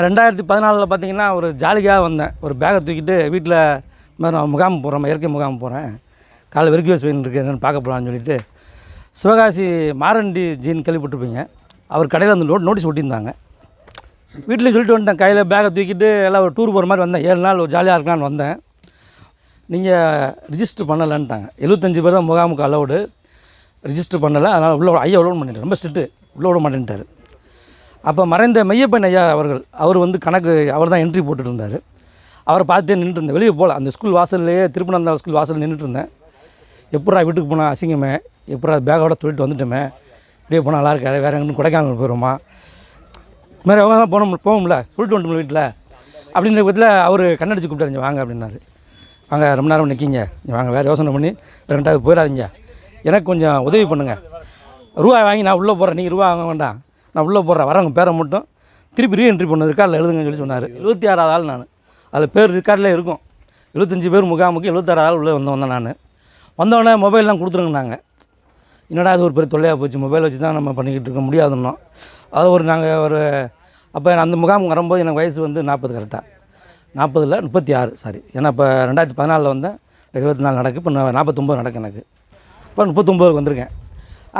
ரெண்டாயிரத்தி பதினாலில் பார்த்தீங்கன்னா ஒரு ஜாலிக்காக வந்தேன். ஒரு பேக்கை தூக்கிட்டு வீட்டில் மாதிரி நான் முகாம் போகிறேன் இயற்கை முகாம் போகிறேன் காலை வெறுக்கி வச்சு இருக்குது என்னன்னு பார்க்க போகலான்னு சொல்லிட்டு சிவகாசி மாரண்டி ஜீன் கேள்விப்பட்டிருப்பீங்க. அவர் கடையில் வந்து நோட் நோட்டீஸ் ஒட்டியிருந்தாங்க. வீட்டில் சொல்லிட்டு வந்துட்டேன் கையில் பேக்கை தூக்கிட்டு எல்லாம் ஒரு டூர் போகிற மாதிரி வந்தேன். ஏழு நாள் ஒரு ஜாலியாக இருக்கலான்னு வந்தேன். நீங்கள் ரிஜிஸ்டர் பண்ணலைன்ட்டாங்க. எழுபத்தஞ்சு பேர் தான் முகாமுக்கு அலௌடு ரிஜிஸ்டர் பண்ணலை அதனால் உள்ள ஐயா உள்ள பண்ணிட்டார். ரொம்ப ஸ்ட்ரிட்டு உள்ளே விட மாட்டேன்ட்டார். அப்போ மறைந்த மையப்பன் ஐயா அவர்கள் அவர் வந்து கணக்கு அவர் தான் என்ட்ரி போட்டுட்டு இருந்தார் அவரை பார்த்துட்டே நின்றுட்டு வெளியே போகல அந்த ஸ்கூல் வாசல்லையே திருப்பனந்தா ஸ்கூல் வாசலில் நின்றுட்டுருந்தேன். எப்படா வீட்டுக்கு போனால் அசிங்கமே? எப்படா பேக்கோட தொழிட்டு வந்துட்டோமே? இப்படியே போனால் நல்லா இருக்காது வேறு எங்கேயும் கொடைக்கானல் போயிடுமா இது மாதிரி அவங்க தான் போனோம் போகும்ல சொல்லிட்டு வந்துட்டோம் வீட்டில். அப்படின்ற விதத்தில் அவர் கண்ணடிச்சு கூப்பிட்டாரு வாங்க அப்படின்னாரு. வாங்க ரொம்ப நேரம் நிற்கிங்க வாங்க வேறு யோசனை பண்ணி ரெண்டாவது போயிடாதீங்க. எனக்கு கொஞ்சம் உதவி பண்ணுங்கள் ரூபா வாங்கி நான் உள்ளே போகிறேன் நீங்கள் ரூபா வாங்க வேண்டாம். நான் உள்ளே போடுறேன் வரவங்க பேரை மட்டும். திருப்பி ரீஎன்ட்ரி பண்ண ரெக்கார்டில் எழுதுங்கன்னு சொல்லி சொன்னார். எழுபத்தி ஆறாவது ஆள் நான். அதில் பேர் ரெக்கார்டில் இருக்கும். எழுபத்தஞ்சி பேர் முகாமுக்கு எழுபத்தாறு ஆள் உள்ளே வந்தவன் தான் நான். வந்தவொடனே மொபைல்லாம் கொடுத்துருங்கண்ணாங்க என்னடா அது ஒரு பெரிய தொல்லையாக போச்சு மொபைல் வச்சு தான் நம்ம பண்ணிக்கிட்டு இருக்க முடியாதுன்னோம். அது ஒரு நாங்கள் ஒரு அப்போ அந்த முகாம் வரும்போது எனக்கு வயசு வந்து நாற்பது கரெக்டாக நாற்பதில் முப்பத்தி ஆறு சாரி ஏன்னா இப்போ ரெண்டாயிரத்தி பதினாலில் வந்தேன் இருபத்தி நாலு நடக்கு இப்போ நான் நாற்பத்தொம்போது நடக்கு எனக்கு. இப்போ முப்பத்தொம்போதுக்கு வந்திருக்கேன்.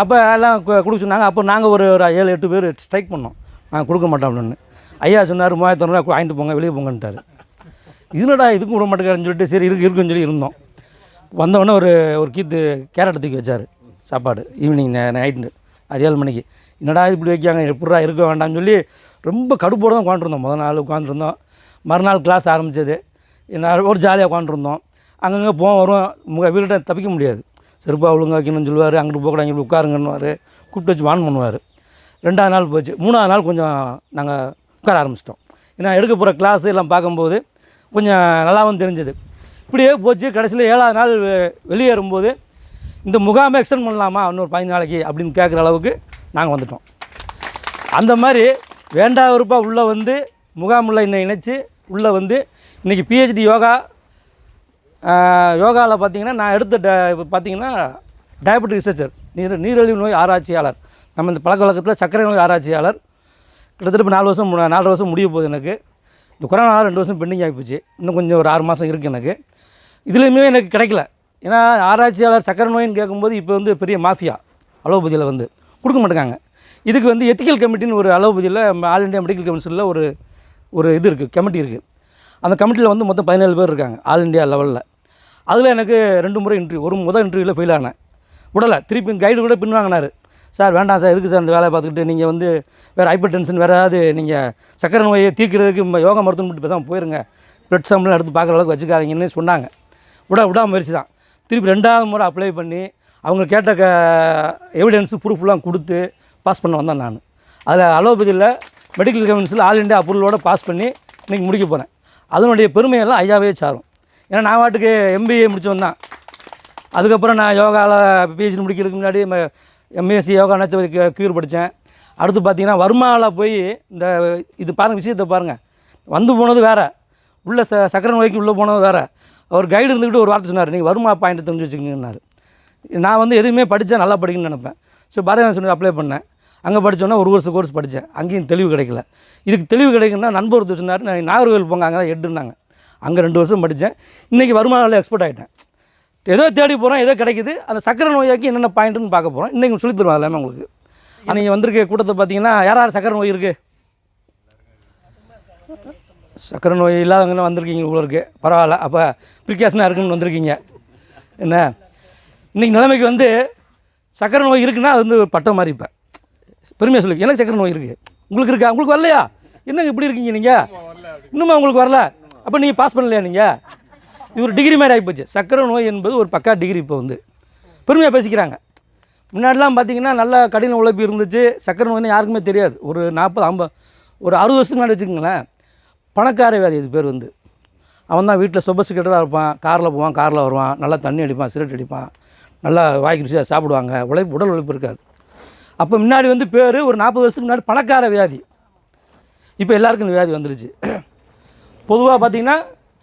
அப்போ எல்லாம் கொடுக்க சொன்னாங்க அப்போ நாங்கள் ஒரு ஒரு ஏழு எட்டு பேர் ஸ்ட்ரைக் பண்ணோம். நாங்கள் கொடுக்க மாட்டோம் அப்படின்னு ஐயா சொன்னார் மூவாயிரத்தி ரூபா வாங்கிட்டு போங்க வெளியே போங்கன்ட்டார். இதுனடா இதுக்கும் விட மாட்டேங்கிறன்னு சொல்லிட்டு சரி இருக்கு இருக்குன்னு சொல்லி இருந்தோம். வந்தவொடனே ஒரு ஒரு கீத்து கேரட் தூக்கி வச்சார் சாப்பாடு ஈவினிங் நைட்டு அது ஏழு மணிக்கு. என்னடா இது இப்படி வைக்காங்க எப்படா இருக்க வேண்டாம்னு சொல்லி ரொம்ப கடுப்போடு தான் உட்காந்துருந்தோம். முதல் நாள் உட்காந்துருந்தோம். மறுநாள் கிளாஸ் ஆரம்பித்தது என்ன ஒரு ஜாலியாக உட்காந்துருந்தோம். அங்கங்கே போவோம் வரும் உங்கள் வீட்டை தப்பிக்க முடியாது. செருப்பா ஒழுங்காக்கணும்னு சொல்லுவார் அங்கிட்டு போகக்கூடாது இங்கே உட்காருங்கன்னுவார் கூப்பிட்டு வச்சு வான் பண்ணுவார். ரெண்டாவது நாள் போச்சு. மூணாவது நாள் கொஞ்சம் நாங்கள் உட்கார ஆரம்பிச்சிட்டோம். ஏன்னா எடுக்க போகிற கிளாஸ் எல்லாம் பார்க்கும்போது கொஞ்சம் நல்லாவும் தெரிஞ்சது. இப்படியே போச்சு. கடைசியில் ஏழாவது நாள் வெளியேறும்போது இந்த முகாமை எக்ஸ்டெண்ட் பண்ணலாமா இன்னொரு பதினஞ்சு நாளைக்கு அப்படின்னு கேட்குற அளவுக்கு நாங்கள் வந்துட்டோம். அந்த மாதிரி வேண்டா வெறுப்பாக உள்ளே வந்து முகாமில் இன்னை இணைச்சி உள்ளே வந்து இன்றைக்கி பிஹெச்டி யோகா யோகாவில் பார்த்தீங்கன்னா நான் எடுத்த ட இப்போ பார்த்தீங்கன்னா டயபெட்டிக் ரிசர்ச்சர் நீர் நீரிழிவு நோய் ஆராய்ச்சியாளர். நம்ம இந்த பழக்க வழக்கத்தில் சர்க்கரை நோய் ஆராய்ச்சியாளர். கிட்டத்தட்ட இப்போ நாலு வருஷம் மு- வருஷம் முடிய போகுது எனக்கு. இந்த கொரோனா ரெண்டு வருஷம் பெண்டிங் ஆகிப்போச்சு இன்னும் கொஞ்சம் ஒரு ஆறு மாதம் இருக்குது எனக்கு. இதுலேயுமே எனக்கு கிடைக்கல. ஏன்னா ஆராய்ச்சியாளர் சக்கரை நோயின்னு கேட்கும்போது இப்போ வந்து பெரிய மாஃபியா அலோபதியில் வந்து கொடுக்க மாட்டேங்காங்க. இதுக்கு வந்து எத்திக்கல் கமிட்டின்னு ஒரு அலோபதியில் ஆல் இந்தியா மெடிக்கல் கவுன்சிலில் ஒரு ஒரு இது இருக்குது கமிட்டி இருக்குது அந்த கமிட்டியில் வந்து மொத்தம் பதினேழு பேர் இருக்காங்க ஆல் இந்தியா லெவலில் அதில் எனக்கு ரெண்டு முறை இன்டர்வியூ ஒரு முதல் இன்டர்வியூவில் ஃபெயில் ஆனேன். விடலை திருப்பி கைடு கூட பின் வாங்கினார் சார் வேண்டாம் சார் எதுக்கு சார் இந்த வேலையை பார்த்துக்கிட்டு? நீங்கள் வந்து வேறு ஹைப்பர் டென்ஷன் வேறு ஏதாவது நீங்கள் சக்கரை நோயை தீர்க்கிறதுக்கு யோகா மருத்துவம் மட்டும் பேசாமல் போயிருங்க. பிளட் சாம்பிள் எடுத்து பார்க்குற அளவுக்கு வச்சுக்காதீங்கன்னு சொன்னாங்க. விட விடாம முயற்சி தான். திருப்பி ரெண்டாவது முறை அப்ளை பண்ணி அவங்க கேட்ட க எவிடன்ஸு ப்ரூஃப்லாம் கொடுத்து பாஸ் பண்ண வந்தேன் நான். அதில் அலோபதியில் மெடிக்கல் கவுன்சில் ஆல் இண்டியா அப்ரூவலோட பாஸ் பண்ணி இன்றைக்கி முடிக்க போகிறேன் அதனுடைய பெருமையெல்லாம் ஐயாவே சாரும். ஏன்னா நான் வாட்டுக்கு எம்பிஏ முடித்தவன் தான் அதுக்கப்புறம் நான் யோகாவில் பிஹெச்டி முடிக்கிறதுக்கு முன்னாடி எம்எஸ்சி யோகா நேற்று க்யூர் படித்தேன். அடுத்து பார்த்தீங்கன்னா வர்மாவில் போய் இந்த இது பாருங்கள் விஷயத்தை பாருங்கள் வந்து போனது வேறு. உள்ள ச சக்கரை நோய்க்கு உள்ளே போனது வேறு. அவர் கைடு இருந்துக்கிட்டு ஒரு வார்த்தை சொன்னார் நீங்கள் வருமா பாயிண்ட் தெரிஞ்சு வச்சுக்கிங்கன்னாரு. நான் வந்து எதுவுமே படித்தா நல்லா படிக்கணும்னு நினப்பேன். ஸோ பாரதிய சொன்னது அப்ளை பண்ணேன். அங்கே படித்தோன்னா ஒரு வருஷம் கோர்ஸ் படித்தேன். அங்கேயும் தெளிவு கிடைக்கல. இதுக்கு தெளிவு கிடைக்குன்னா நண்பர் ஒருத்தர் சொன்னார் நான் நாகர்கோவில் போங்க அங்கே தான் எடுன்னாங்க அங்கே ரெண்டு வருஷம் படித்தேன் இன்றைக்கி வருமானில் எக்ஸ்பர்ட் ஆகிட்டேன் ஏதோ தேடி போகிறோம் ஏதோ கிடைக்குது. அந்த சக்கரை நோயாக்கி என்னென்ன பாயிண்ட்டுன்னு பார்க்க போகிறோம் இன்றைக்கி சொல்லி தருவாங்க எல்லாமே உங்களுக்கு. நீங்கள் வந்திருக்க கூட்டத்தை பார்த்தீங்கன்னா யார் யார் சக்கரை நோய் இருக்குது சக்கரை நோய் இல்லாதவங்களாம் வந்திருக்கீங்க உங்களுக்கு பரவாயில்ல. அப்போ ப்ரிகாஷனாக இருக்குன்னு வந்திருக்கீங்க. என்ன? இன்றைக்கி நிலைமைக்கு வந்து சக்கரை நோய் இருக்குன்னா அது வந்து ஒரு பட்டம் மாதிரி இப்போ. பெருமையாக சொல்லி. எனக்கு சக்கரை நோய் இருக்குது உங்களுக்கு இருக்கா? உங்களுக்கு வரலையா? என்னங்க இப்படி இருக்கீங்க நீங்கள் இன்னுமா உங்களுக்கு வரல? அப்போ நீங்கள் பாஸ் பண்ணலையா நீங்கள் இது ஒரு டிகிரி மாதிரி ஆகிப்போச்சு சக்கரை நோய் என்பது ஒரு பக்கா டிகிரி இப்போ வந்து. பெருமையாக பேசிக்கிறாங்க. முன்னாடிலாம் பார்த்தீங்கன்னா நல்ல கடின உழைப்பு இருந்துச்சு. சக்கரை நோய்னு யாருக்குமே தெரியாது. ஒரு நாற்பது ஐம்பது ஒரு அறுபது வருஷத்துக்கு முன்னாடி வச்சுக்கோங்களேன். பணக்கார வியாதி இது பேர் வந்து. அவன் தான் வீட்டில் சொபஸ்டிகேட்டடாக இருப்பான். காரில் போவான் காரில் வருவான். நல்லா தண்ணி அடிப்பான் சிகரெட் அடிப்பான். நல்லா வாய்க்கு ருசியாக சாப்பிடுவாங்க. உழைப்பு உடல் உழைப்பு இருக்காது. அப்போ முன்னாடி வந்து பேர் ஒரு நாற்பது வருஷத்துக்கு முன்னாடி பணக்கார வியாதி. இப்போ எல்லாருக்கும் இந்த வியாதி வந்துருச்சு. பொதுவாக பார்த்தீங்கன்னா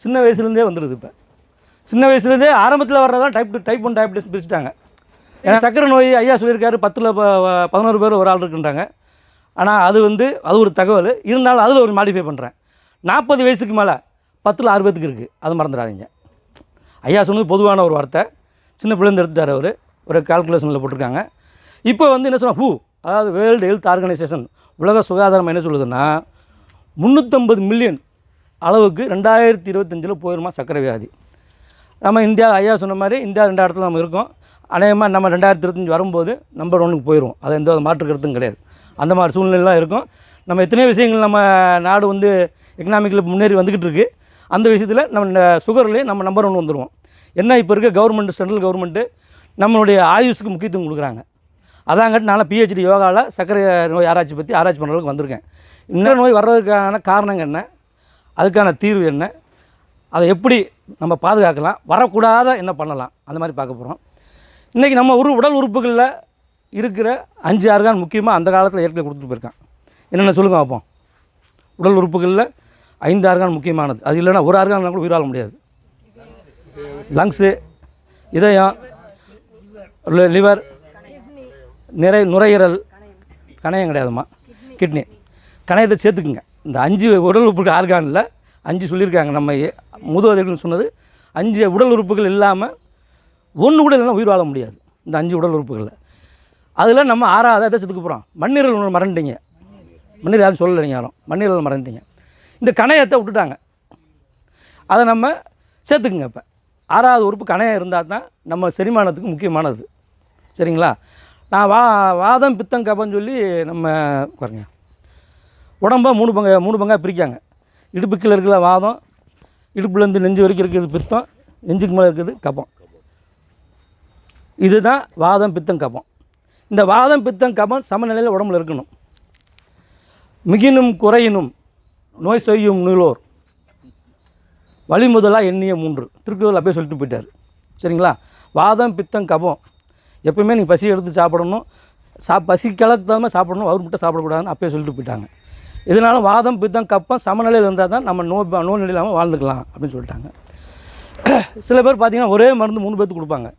சின்ன வயசுலேருந்தே வந்துடுது இப்போ. சின்ன வயசுலேருந்தே ஆரம்பத்தில் வர்றதான் type two type one diabetes பிரிச்சுட்டாங்க. ஏன்னா சக்கரை நோய் ஐயா சொல்லியிருக்காரு பத்தில் பதினோரு பேர் ஒரு ஆள் இருக்குன்றாங்க. ஆனால் அது வந்து அது ஒரு தகவல். இருந்தாலும் அதில் ஒரு மாடிஃபை பண்ணுறேன் நாற்பது வயசுக்கு மேலே பத்தில் ஆறு பேத்துக்கு இருக்குது அது மறந்துடாதீங்க. ஐயா சொன்னது பொதுவான ஒரு வார்த்தை. சின்ன பிள்ளைந்து எடுத்துட்டார் அவர். ஒரு கால்குலேஷனில் போட்டிருக்காங்க. இப்போ வந்து என்ன சொன்னால் ஹூ அதாவது வேர்ல்டு ஹெல்த் ஆர்கனைசேஷன் உலக சுகாதாரம் என்ன சொல்லுதுன்னா முந்நூற்றம்பது மில்லியன் அளவுக்கு ரெண்டாயிரத்தி இருபத்தஞ்சில் போயிருமா சர்க்கரை வியாதி நம்ம இந்தியா ஐயா சொன்ன மாதிரி இந்தியா ரெண்டு இடத்துல நம்ம இருக்கோம். அநேகமாக நம்ம ரெண்டாயிரத்தி இருபத்தஞ்சி வரும்போது நம்பர் ஒன்றுக்கு போயிடும் அது எந்த மாற்று கருத்தும் கிடையாது. அந்த மாதிரி சூழ்நிலைலாம் இருக்கும். நம்ம எத்தனையோ விஷயங்கள் நம்ம நாடு வந்து எக்கனாமிக்கில் முன்னேறி வந்துக்கிட்டு இருக்குது அந்த விஷயத்தில் நம்ம சுகர்லேயே நம்ம நம்பர் ஒன்று வந்துடுவோம் என்ன இப்போ இருக்க கவர்மெண்ட் சென்ட்ரல் கவர்மெண்ட்டு நம்மளுடைய ஆயுஷுக்கு முக்கியத்துவம் கொடுக்குறாங்க. அதாங்கட்டு நான் பிஹெச்டி யோகாவில் சர்க்கரை நோய் ஆராய்ச்சி பற்றி ஆராய்ச்சி பண்ணுறதுக்கு வந்திருக்கேன். இன்னொரு நோய் வர்றதுக்கான காரணங்க என்ன? அதுக்கான தீர்வு என்ன? அதை எப்படி நம்ம பாதுகாக்கலாம்? வரக்கூடாத என்ன பண்ணலாம்? அந்த மாதிரி பார்க்க போகிறோம் இன்றைக்கி நம்ம ஒரு உடல் உறுப்புகளில் இருக்கிற அஞ்சு ஆர்கான் முக்கியமாக அந்த காலத்தில் ஏற்கனவே கொடுத்துட்டு போயிருக்கான். என்னென்ன சொல்லுங்க பார்ப்போம். உடல் உறுப்புகளில் ஐந்து ஆர்கான் முக்கியமானது. அது இல்லைன்னா ஒரு ஆர்கான் கூட உயிராக முடியாது. லங்ஸு இதயம் லிவர் நிறை நுரையீரல் கணையம் கிடையாதும்மா. கிட்னி கணையத்தை சேர்த்துக்குங்க. இந்த அஞ்சு உடல் உறுப்புகள் ஆர்கானில் அஞ்சு சொல்லியிருக்காங்க. நம்ம ஏ- முதுவதைகள்னு சொன்னது. அஞ்சு உடல் உறுப்புகள் இல்லாமல் ஒன்று கூட இல்லைன்னா உயிர் வாழ முடியாது. இந்த அஞ்சு உடல் உறுப்புகளில். அதில் நம்ம ஆறாவது எதை செத்துக்கு போகிறோம்? மண்ணீரல் ஒன்று மறந்துட்டீங்க. மண்ணீரல் யாரும் சொல்லலை நீங்கள் யாரும். மண்ணீரல் மறந்துட்டீங்க. இந்த கணையத்தை விட்டுட்டாங்க. அதை நம்ம சேர்த்துக்குங்க இப்போ. ஆறாவது உறுப்பு கணையம் இருந்தால் தான் நம்ம செரிமானத்துக்கு முக்கியமானது. சரிங்களா? நான் வா வாதம் பித்தம் கபன்னு சொல்லி நம்ம பாருங்க உடம்பை மூணு பங்க மூணு பங்காக பிரிக்காங்க. இடுப்பு கீழே இருக்கிற வாதம் இடுப்புலேருந்து நெஞ்சு வரைக்கும் இருக்கிறது பித்தம் நெஞ்சுக்கு மேலே இருக்கிறது கபம். இதுதான் வாதம் பித்தம் கபம். இந்த வாதம் பித்தம் கபம் சமநிலையில் உடம்புல இருக்கணும். மிகினும் குறையினும் நோய் செய்யும் நூலோர். வழி முதலாக எண்ணிய மூன்று. திருக்குறள் அப்படியே சொல்லிட்டு போயிட்டார். சரிங்களா? வாதம் பித்தம் கபம். எப்பவுமே நீங்கள் பசி எடுத்து சாப்பிடணும். சா பசி கிளத்தாமல் சாப்பிடணும். அவர் மட்டும் சாப்பிடக்கூடாதுன்னு அப்பயே சொல்லிட்டு போயிட்டாங்க. இதனால வாதம் பித்தம் கப்பம் சமநிலையில் இருந்தால் தான் நம்ம நோய் நோய் நிலை இல்லாமல் வாழ்ந்துக்கலாம் அப்படின்னு சொல்லிட்டாங்க. சில பேர் பார்த்தீங்கன்னா ஒரே மருந்து மூணு பேர்த்துக்கு கொடுப்பாங்க.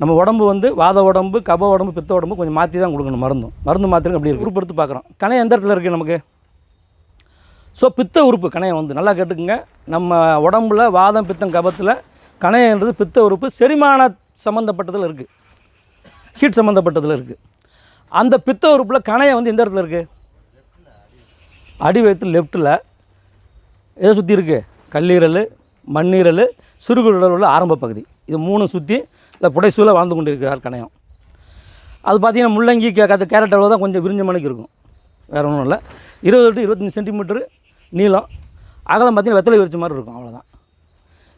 நம்ம உடம்பு வந்து வாத உடம்பு கப உடம்பு பித்த உடம்பு கொஞ்சம் மாற்றி தான் கொடுக்கணும் மருந்தும். மருந்து மாத்திரம் அப்படி இருக்கு. உறுப்பு எடுத்து பார்க்குறோம். கணையம் எந்த இடத்துல இருக்குது நமக்கு? ஸோ பித்த உறுப்பு கணையம் வந்து நல்லா கேட்டுக்குங்க. நம்ம உடம்புல வாதம் பித்தம் கபத்தில் கணையன்றது பித்த உறுப்பு செரிமான சம்மந்தப்பட்டதில் இருக்குது ஹீட் சம்மந்தப்பட்டதில் இருக்குது அந்த பித்த உறுப்பில் கணையம் வந்து எந்த இடத்துல இருக்குது அடி வயிற்று லெஃப்ட்டில் எதை சுற்றி இருக்குது கல்லீரல் மண்ணீரல் சிறுகுடல் உள்ள ஆரம்ப பகுதி. இது மூணு சுற்றி இந்த புடைசூழ வாழ்ந்து கொண்டிருக்கிறார் கணையம். அது பார்த்தீங்கன்னா முள்ளங்கி கே கத்து கேரட் அளவு தான் கொஞ்சம் விரிஞ்ச மணிக்கு இருக்கும். வேறு ஒன்றும் இல்லை. இருபது டு இருபத்தஞ்சி சென்டிமீட்டரு நீளம். அகலம் பார்த்திங்கன்னா வெத்தலை விரிச்ச மாதிரி இருக்கும் அவ்வளோதான்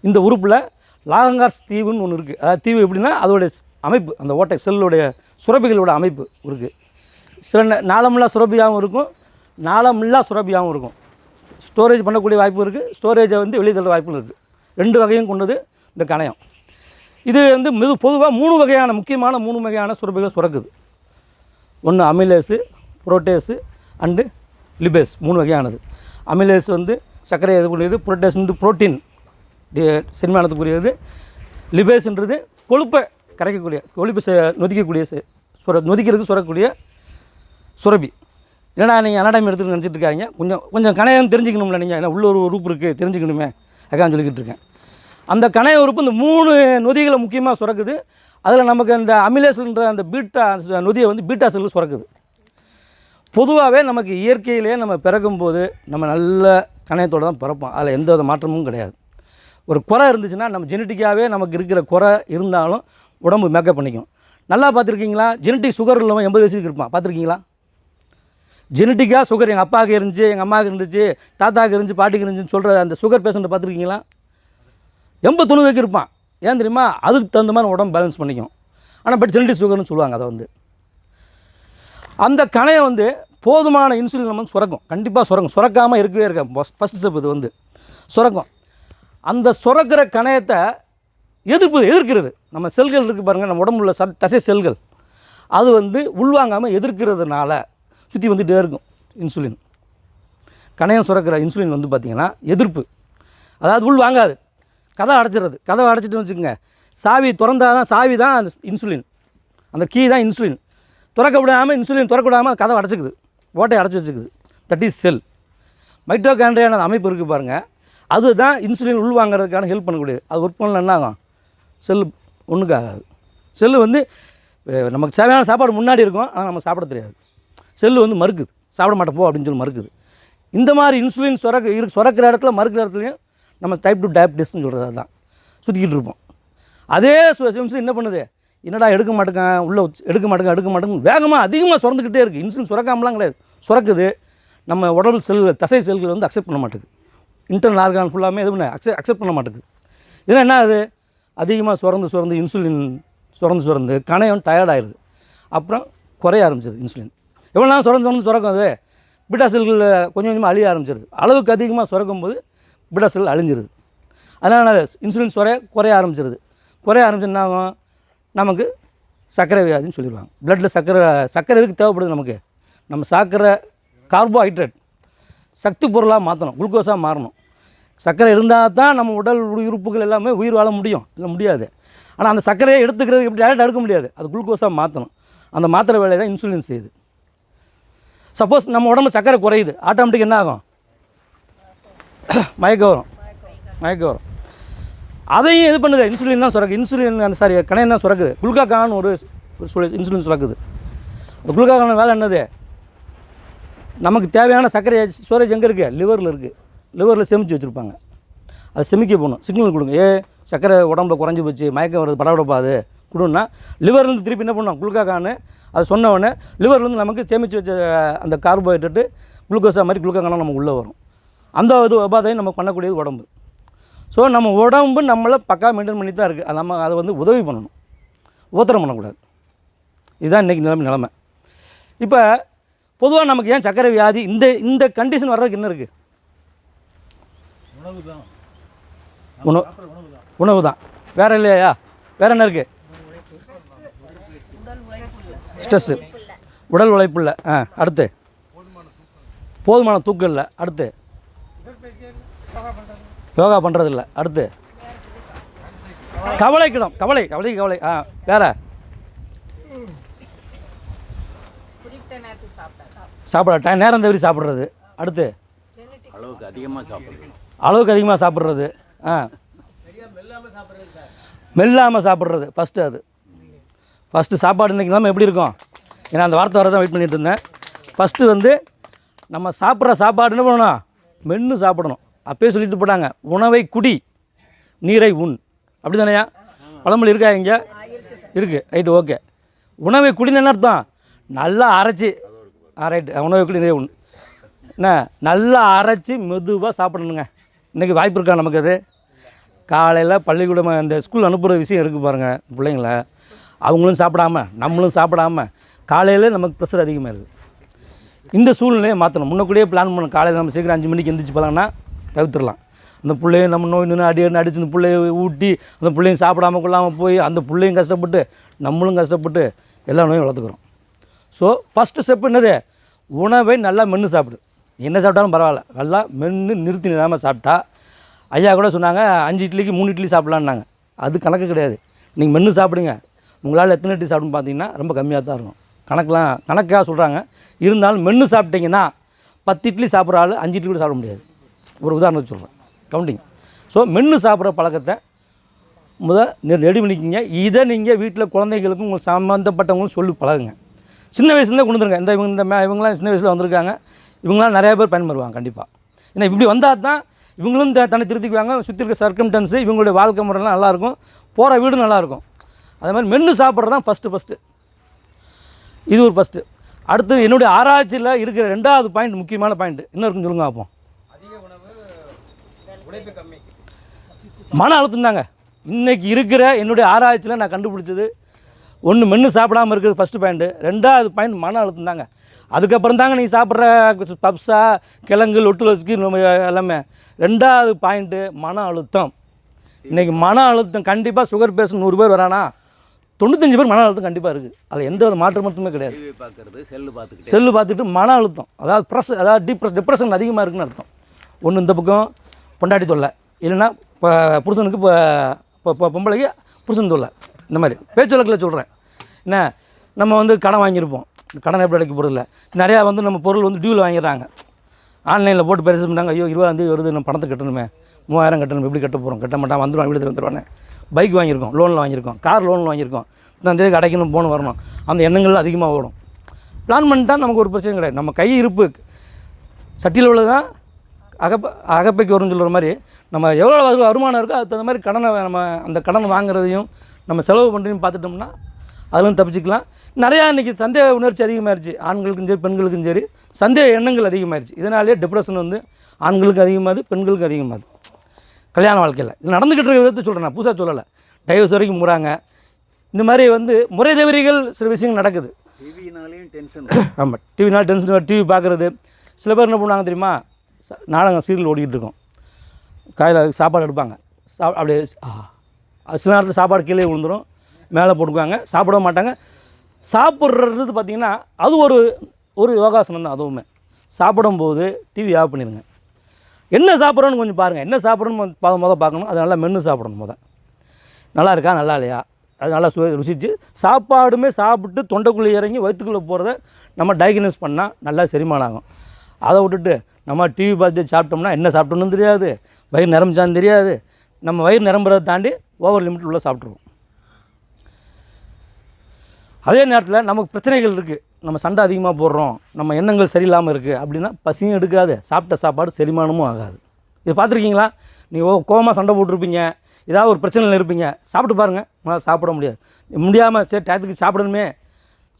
இந்த உறுப்பில் லாகங்கார்ஸ் தீவுன்னு ஒன்று இருக்குது அதாவது தீவு எப்படின்னா அதோடைய அமைப்பு அந்த ஓட்டை செல்லுடைய சுரபிகளோட அமைப்பு இருக்குது சில நே- நாளமில்லா இருக்கும். நாளமில்லா சுரபியாகவும் இருக்கும். ஸ்டோரேஜ் பண்ணக்கூடிய வாய்ப்பு இருக்குது ஸ்டோரேஜை வந்து வெளியே தள்ள வாய்ப்பும் இருக்குது ரெண்டு வகையும் கொண்டது இந்த கணையம். இது வந்து மிது பொதுவாக மூணு வகையான முக்கியமான மூணு வகையான சுரபிகள் சுரக்குது. ஒன்று அமிலேஸு புரோட்டேஸு அண்டு லிபேஸ். மூணு வகையானது. அமிலேஸ் வந்து சர்க்கரை எதுக்குரியது புரோட்டேஸ் வந்து புரோட்டீன் செரிமானத்துக்குரியது. லிபேஸ்ன்றது கொழுப்பை கரைக்கக்கூடிய கொழுப்பு செ- நொதிக்கக்கூடிய செ- சுர நொதிக்கிறதுக்கு சுரக்கக்கூடிய சுரபி ஏன்னா நீங்கள் அனாடைம் எடுத்துகிட்டு நினச்சிட்டு இருக்காங்க கொஞ்சம் கொஞ்சம் கணையம் தெரிஞ்சுக்கணும்ல நீங்கள் ஏன்னா உள்ள ஒரு உறுப்பு இருக்குது தெரிஞ்சுக்கணுமே. அதுக்காக சொல்லிக்கிட்டு இருக்கேன் அந்த கணைய உறுப்பு இந்த மூணு நொதிகளை முக்கியமாக சுரக்குது. அதில் நமக்கு அந்த அமிலேசல்ன்ற அந்த பீட்டா நொதியை வந்து பீட்டா செல்லு சுரக்குது. பொதுவாகவே நமக்கு இயற்கையிலே நம்ம பிறக்கும்போது நம்ம நல்ல கணையத்தோடு தான் பிறப்போம். அதில் எந்த வித மாற்றமும் கிடையாது. ஒரு குறை இருந்துச்சுன்னா நம்ம ஜெனட்டிக்காகவே நமக்கு இருக்கிற குறை இருந்தாலும் உடம்பு மேக்கப் பண்ணிக்கும். நல்லா பார்த்துருக்கீங்களா? ஜெனட்டிக் சுகர் இல்லாமல் எண்பது வயசுக்கு இருப்பான். பார்த்துருக்கீங்களா? ஜெனட்டிக்காக சுகர் எங்கள் அப்பாவுக்கு இருந்துச்சு எங்கள் அம்மாவுக்கு இருந்துச்சு தாத்தாவுக்கு இருந்துச்சு பாட்டிக்கு இருந்துச்சுன்னு சொல்கிற அந்த சுகர் பேஷண்ட்டை பார்த்துருக்கீங்களா? எம்ப துணி இருப்பான் ஏன் தெரியுமா? அதுக்கு தகுந்த மாதிரி உடம்பு பேலன்ஸ் பண்ணிக்கும். ஆனால் பட் ஜெனட்டிக் சுகர்னு சொல்லுவாங்க அதை வந்து. அந்த கணையை வந்து போதுமான இன்சுலின் நம்ம சுரக்கும். கண்டிப்பாக சுரக்கும். சுரக்காமல் இருக்கவே இருக்க ஃபஸ்ட் ஸ்டெப் இது வந்து. சுரக்கும். அந்த சுரக்கிற கணையத்தை எதிர்ப்பு எதிர்க்கிறது. நம்ம செல்கள் இருக்குது பாருங்கள் நம்ம உடம்புல ச தசை செல்கள் அது வந்து உள்வாங்காமல் எதிர்க்கிறதுனால சுற்றி வந்துகிட்டே இருக்கும் இன்சுலின் கணையம் சுரக்கிற இன்சுலின் வந்து பார்த்திங்கன்னா எதிர்ப்பு. அதாவது உள் வாங்காது. கதை அடைச்சிடுறது. கதவை அடைச்சிட்டு வச்சுக்கோங்க. சாவி திறந்தாதான் தான் சாவி தான் அந்த இன்சுலின் அந்த கீ தான் இன்சுலின் திறக்க விடாமல் இன்சுலின் திறக்க விடாமல் கதவை அடைச்சிக்குது. ஓட்டையை அடைச்சி வச்சுக்குது. தட் இஸ் செல் மைட்டோகாண்ட்ரியான அமைப்பு இருக்குது பாருங்கள் அதுதான் இன்சுலின் உள் வாங்குறதுக்கான ஹெல்ப் பண்ணக்கூடியது. அது ஒர்க் பண்ணல என்ன ஆகும்? செல்லு ஒன்றுக்காகாது செல்லு வந்து நமக்கு தேவையான சாப்பாடு முன்னாடி இருக்கும். ஆனால் நம்ம சாப்பிட தெரியாது. செல்லு வந்து மறுக்குது. சாப்பிட மாட்டேன் போ அப்படின்னு சொல்லி மறுக்குது. இந்த மாதிரி இன்சுலின் சுரக்க இரு சுரக்கிற இடத்துல மறுக்கிற இடத்துலையும் நம்ம டைப் டூ டயபிட்டிஸ்னு சொல்கிறது அதுதான். சுற்றிக்கிட்டு இருப்போம். அதே சு- இன்சுலின் என்ன பண்ணுது? என்னடா எடுக்க மாட்டேங்க உள்ளே எடுக்க மாட்டேங்க எடுக்க மாட்டேங்க வேகமாக அதிகமாக சுரந்துக்கிட்டே இருக்குது இன்சுலின் சுரக்காமலாம் கிடையாது. சுரக்குது. நம்ம உடல் செல்கள் தசை செல்கள் வந்து அக்செப்ட் பண்ண மாட்டேங்குது இன்டர்னல் ஆர்கான் ஃபுல்லாமே எதுவும் அக்செப்ட் அக்செப்ட் பண்ண மாட்டேங்குது இதனால் என்ன ஆகுது? அதிகமாக சுரந்து சுரந்து இன்சுலின் சுரந்து சுரந்து கணையம் டயர்டாயிடுது அப்புறம் குறைய ஆரம்பிச்சிது இன்சுலின் எவ்வளோ நேரம் சுரந்து சுரந்து சுரக்கும் அது? பீட்டா செல்கள் கொஞ்சம் கொஞ்சமாக அழிய ஆரம்பிச்சிருது. அளவுக்கு அதிகமாக சுரக்கும் போது பீட்டா செல் அழிஞ்சிருது. அதனால் இன்சுலின் சுரைய குறைய ஆரம்பிச்சிருது. குறைய ஆரம்பிச்சுன்னா ஆகும்? நமக்கு சர்க்கரை வியாதின்னு சொல்லிடுவாங்க. பிளட்டில் சர்க்கரை சர்க்கரை எதுக்கு தேவைப்படுது நமக்கு? நம்ம சாக்கிற கார்போஹைட்ரேட் சக்தி பொருளாக மாற்றணும் குளுக்கோஸாக மாறணும். சர்க்கரை இருந்தால் தான் நம்ம உடல் உறு- உறுப்புகள் எல்லாமே உயிர் வாழ முடியும். இல்லை முடியாது. ஆனால் அந்த சர்க்கரையை எடுத்துக்கிறது எப்படி டேரெக்டாக எடுக்க முடியாது. அது குளுக்கோஸாக மாற்றணும் அந்த மாத்திரை வேலையை தான் இன்சுலின் செய்யுது. சப்போஸ் நம்ம உடம்புல சர்க்கரை குறையுது ஆட்டோமேட்டிக் என்ன ஆகும் மயக்கம் வரும். மயக்கம் வரும். அதையும் இது பண்ணுது. இன்சுலின் தான் சுரக்கு இன்சுலின் அந்த சாரி கணையம் தான் சுரக்குது. குளுக்காகான் ஒரு இன்சுலின் சுரக்குது. அந்த குளுக்காகான வேலை என்னது? நமக்கு தேவையான சர்க்கரை ஸ்டோரேஜ் எங்கே இருக்குது லிவரில் இருக்குது லிவரில் சேமித்து வச்சுருப்பாங்க. அதை செமிக்க போகணும். சிக்னல் கொடுங்க. ஏ சர்க்கரை உடம்புல குறைஞ்சி போச்சு மயக்கம் வருது படபடப்பாது. கொடுன்னா லிவர்லேருந்து திருப்பி என்ன பண்ணும் குளுக்காகான்னு அது சொன்ன உடனே லிவர்லேருந்து நமக்கு சேமித்து வச்ச அந்த கார்போஹைட்ரேட்டு குளுக்கோஸா மாதிரி குளுக்காகானா நமக்கு உள்ளே வரும். அந்த இது உபாதையும் நம்ம பண்ணக்கூடியது உடம்பு. ஸோ நம்ம உடம்பு நம்மளை பக்கா மெயின்டைன் பண்ணி தான் இருக்குது நம்ம அதை வந்து உதவி பண்ணணும். உபத்திரம் பண்ணக்கூடாது. இதுதான் இன்றைக்கி நிலைமை நிலமை. இப்போ பொதுவாக நமக்கு ஏன் சர்க்கரை வியாதி இந்த இந்த கண்டிஷன் வர்றதுக்கு என்ன இருக்குது உணவு தான். உணவு உணவு தான். வேறு இல்லையா? வேறு என்ன இருக்குது ஸ்ட்ரெஸ்ஸு உடல் உழைப்பு இல்லை. ஆ அடுத்து. போதுமான தூக்கம் இல்லை. அடுத்து. யோகா பண்ணுறது இல்லை. அடுத்து. கவலைக்கிடம் கவலை கவலை கவலை. ஆ வேற. சாப்பிட. டைம் நேரம் தவறி சாப்பிட்றது. அடுத்து. அளவுக்கு அதிகமாக சாப்பிடுறோம் அளவுக்கு அதிகமாக சாப்பிட்றது. ஆ. மெல்லாமல் சாப்பிட்றது ஃபஸ்ட்டு அது. ஃபஸ்ட்டு சாப்பாடு இன்றைக்கி இல்லாமல் எப்படி இருக்கும்? ஏன்னா அந்த வார்த்தை வர தான் வெயிட் பண்ணிகிட்டு இருந்தேன். ஃபஸ்ட்டு வந்து நம்ம சாப்பிட்ற சாப்பாடு என்ன பண்ணணும்? மென்று சாப்பிடணும். அப்பயே சொல்லிட்டு போட்டாங்க உணவை குடி நீரை உண். அப்படி தானேயா பழமொழி இருக்கா இங்கே? இருக்குது ரைட்டு ஓகே உணவை குடின்னு என்ன அர்த்தம்? நல்லா அரைச்சி. ஆ ரைட்டு உணவை குடி நீரை உண். என்ன? நல்லா அரைச்சி மெதுவாக சாப்பிடணுங்க. இன்றைக்கி வாய்ப்பு இருக்கா நமக்கு அது? காலையில் பள்ளிக்கூடம் இந்த ஸ்கூல் அனுப்புகிற விஷயம் இருக்குது பாருங்கள் பிள்ளைங்கள. அவங்களும் சாப்பிடாம நம்மளும் சாப்பிடாம காலையில் நமக்கு ப்ரெஷர் அதிகமாக இருக்குது இந்த சூழ்நிலையை மாற்றணும் முன்னக்கூடியே பிளான் பண்ணணும் காலையில் நம்ம சீக்கிரம் அஞ்சு மணிக்கு எந்திரிச்சு போகலாம்னா தவிர்த்துடலாம். அந்த பிள்ளைய நம்ம நோய் நின்று அடி அடி அடிச்சு அந்த பிள்ளைய ஊட்டி அந்த பிள்ளையும் சாப்பிடாம கொள்ளாமல் போய் அந்த பிள்ளையும் கஷ்டப்பட்டு நம்மளும் கஷ்டப்பட்டு எல்லா நோயும் வளர்த்துக்கிறோம். ஸோ ஃபஸ்ட்டு ஸ்டெப் என்னது? உணவை நல்லா மென்று சாப்பிடு. என்ன சாப்பிட்டாலும் பரவாயில்ல. நல்லா மென்று நிறுத்தி நிறாமல் சாப்பிட்டா ஐயா கூட சொன்னாங்க அஞ்சு இட்லிக்கு மூணு இட்லி சாப்பிட்லான்னாங்க. அது கணக்கு கிடையாது. நீங்கள் மென்று சாப்பிடுங்க. உங்களால் எத்தனை இட்லி சாப்பிடுன்னு பார்த்தீங்கன்னா ரொம்ப கம்மியாக தான் இருக்கும். கணக்கெலாம் கணக்காக சொல்கிறாங்க இருந்தாலும் மென்று சாப்பிட்டீங்கன்னா பத்து இட்லி சாப்பிட்ற ஆள் அஞ்சு இட்லி கூட சாப்பிட முடியாது. ஒரு உதாரணத்துக்கு சொல்கிறேன் கவுண்டிங். ஸோ மென்று சாப்பிட்ற பழக்கத்தை முத ரெடி பண்ணிக்கிங்க. இதை நீங்கள் வீட்டில் குழந்தைகளுக்கும் உங்களுக்கு சம்மந்தப்பட்டவங்களும் சொல்லி பழகுங்க. சின்ன வயசுலேருந்தே கொண்டு வந்துருங்க. இந்த இவங்க இந்த மே- இவங்களாம் சின்ன வயசில் வந்திருக்காங்க. இவங்களாம் நிறையா பேர் பயன்படுவாங்க கண்டிப்பாக ஏன்னா இப்படி வந்தால் தான் இவங்களும் தன்னை திருத்திக்குவாங்க. சுற்றி இருக்க சர்க்கம்டன்ஸு இவங்களுடைய வாழ்க்கை முறைலாம் நல்லாயிருக்கும் போகிற வீடும் நல்லாயிருக்கும் அதே மாதிரி மென்று சாப்பிட்றது தான் ஃபஸ்ட்டு ஃபஸ்ட்டு இது ஒரு ஃபஸ்ட்டு அடுத்து என்னுடைய ஆராய்ச்சியில் இருக்கிற ரெண்டாவது பாயிண்ட் முக்கியமான பாயிண்ட் என்ன இருக்குன்னு சொல்லுங்க பார்ப்போம். மன அழுத்தம் தாங்க. இன்றைக்கி இருக்கிற என்னுடைய ஆராய்ச்சியில் நான் கண்டுபிடிச்சது ஒன்று மென்று சாப்பிடாம இருக்கிறது ஃபஸ்ட்டு பாயிண்ட்டு ரெண்டாவது பாயிண்ட் மன அழுத்தம் தாங்க. அதுக்கப்புறம் தாங்க நீ சாப்பிட்ற பப்ஸா கிழங்கு லொட்டு லொசுக்கு எல்லாமே. ரெண்டாவது பாயிண்ட்டு மன அழுத்தம். இன்றைக்கி மன அழுத்தம் கண்டிப்பாக சுகர் பேஷண்ட் நூறு பேர் வரானா? தொண்ணூத்தஞ்சு பேர் மன அழுத்தம் கண்டிப்பாக இருக்குது அதில் எந்த வித மாற்றம் மட்டுமே கிடையாது. பார்க்கறது செல்லு பார்த்துக்கிட்டே செல்லு பார்த்துட்டு மன அழுத்தம். அதாவது ப்ரெஸ் அதாவது டிப்ரெஸ் டிப்ரெஷன் அதிகமாக இருக்குன்னு அர்த்தம். ஒன்று இந்த பக்கம் பொண்டாட்டி தொல்லை. இல்லைன்னா இப்போ புருஷனுக்கு இப்போ இப்போ இப்போ பொம்பளைக்கு புருஷன் தொல்லை. இந்த மாதிரி. பேச்சு வழக்கில் சொல்கிறேன் என்ன? நம்ம வந்து கடன் வாங்கியிருப்போம். கடன் எப்படி அடைக்க போகிறதில்ல நிறையா வந்து நம்ம பொருள் வந்து டியூவில் வாங்கிடுறாங்க. ஆன்லைனில் போட்டு பெருசு பண்ணாங்க ஐயோ இருபதாந்தேதி வருது. நம்ம பணத்தை கட்டணுமே. மூவாயிரம் கட்டணும். எப்படி கட்ட போகிறோம் கட்ட மாட்டான். வந்துடுவான் வீடு வந்துடுவானே பைக் வாங்கியிருக்கோம் லோனில் வாங்கியிருக்கோம் கார் லோனில் வாங்கியிருக்கோம். இந்த தேதிக்கு அடைக்கணும் போகணும் வரணும் அந்த எண்ணங்கள் அதிகமாக ஓடும். பிளான் பண்ணிட்டா நமக்கு ஒரு பிரச்சனை கிடையாது. நம்ம கை இருப்பு சட்டியில் உள்ளது தான் அகப்ப அகப்பைக்கு வரும்னு சொல்கிற மாதிரி நம்ம எவ்வளோ வருமானம் இருக்கோ அதுக்கு தகுந்த மாதிரி கடனை நம்ம அந்த கடனை வாங்குறதையும் நம்ம செலவு பண்ணுறதையும் பார்த்துட்டோம்னா அதிலும் தப்பிச்சுக்கலாம். நிறையா இன்றைக்கி சந்தேக உணர்ச்சி அதிகமாகிடுச்சு ஆண்களுக்கும் சரி பெண்களுக்கும் சரி சந்தேக எண்ணங்கள் அதிகமாகிடுச்சு இதனாலேயே டிப்ரெஷன் வந்து ஆண்களுக்கு அதிகமாகுது பெண்களுக்கு அதிகமாகுது. கல்யாண வாழ்க்கையில். இது நடந்துக்கிட்டு இருக்க விதத்தை சொல்கிறேன் நான் புதுசாக சொல்லலை. டைவர்ஸ் வரைக்கும் போகிறாங்க இந்த மாதிரி வந்து முறை தவறிகள் சில விஷயங்கள் நடக்குது. டிவினாலேயும் டென்ஷன் ஆமாம் டிவினால் டென்ஷன் டிவி பார்க்குறது சில பேர் என்ன பண்ணுவாங்க தெரியுமா? நாடகம் சீரியல் ஓடிக்கிட்டு இருக்கும். காலையில் சாப்பாடு எடுப்பாங்க. சா அப்படியே சில நேரத்தில் சாப்பாடு கீழே விழுந்துடும் மேலே போட்டுக்குவாங்க. சாப்பிட மாட்டாங்க. சாப்பிட்றது பார்த்திங்கன்னா அது ஒரு ஒரு யோகாசனம் தான் அதுவுமே. சாப்பிடும்போது டிவி ஆஃப் பண்ணிடுங்க என்ன சாப்பிட்றோன்னு கொஞ்சம் பாருங்கள் என்ன சாப்பிட்றோன்னு முத முத பார்க்கணும். அது நல்லா மென்று சாப்பிடணும் முத நல்லா இருக்கா? நல்லா இல்லையா? அது நல்லா சுவை ருசித்து சாப்பாடுமே சாப்பிட்டு தொண்டைக்குள்ளே இறங்கி வயிற்றுக்குள்ளே போகிறத நம்ம டயக்னோஸ் பண்ணால் நல்லா செரிமானம் ஆகும் அதை விட்டுட்டு நம்ம டிவி பார்த்து சாப்பிட்டோம்னா என்ன சாப்பிட்டோன்னு தெரியாது. வயிறு நிரம்பிச்சான்னு தெரியாது. நம்ம வயிறு நிரம்புறதை தாண்டி ஓவர் லிமிட் உள்ளே சாப்பிட்ருவோம் அதே நேரத்தில் நமக்கு பிரச்சனைகள் இருக்குது நம்ம சண்டை அதிகமாக போடுறோம். நம்ம எண்ணங்கள் சரியில்லாமல் இருக்குது அப்படின்னா பசியும் எடுக்காது. சாப்பிட்ட சாப்பாடு செரிமானமும் ஆகாது. இது பார்த்துருக்கீங்களா? நீ ஓ கோவமாக சண்டை போட்டிருப்பீங்க. ஏதாவது ஒரு பிரச்சனையில் இருப்பீங்க. சாப்பிட்டு பாருங்கள் உங்களால் சாப்பிட முடியாது. முடியாமல் சரி டயத்துக்கு சாப்பிடணுமே.